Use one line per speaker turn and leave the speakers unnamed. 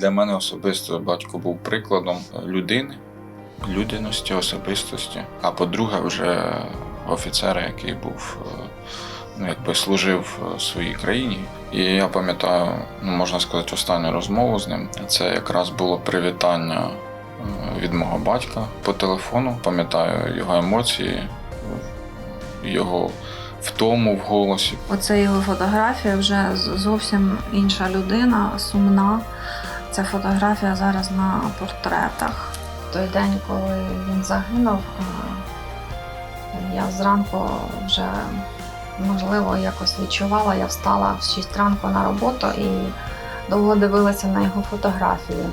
Для мене особисто батько був прикладом людини, людяності, особистості. А по-друге, вже офіцера, який був е, ну, якби служив е, своїй країні. І я пам'ятаю, ну можна сказати, останню розмову з ним. Це якраз було привітання е, від мого батька по телефону. Пам'ятаю його емоції, його втому в голосі.
Оце його фотографія вже зовсім інша людина, сумна. Це фотографія зараз на портретах. Той день, коли він загинув, е, я зранку вже можливо якось відчувала. Я встала в 6 ранку на роботу і довго дивилася на його фотографію.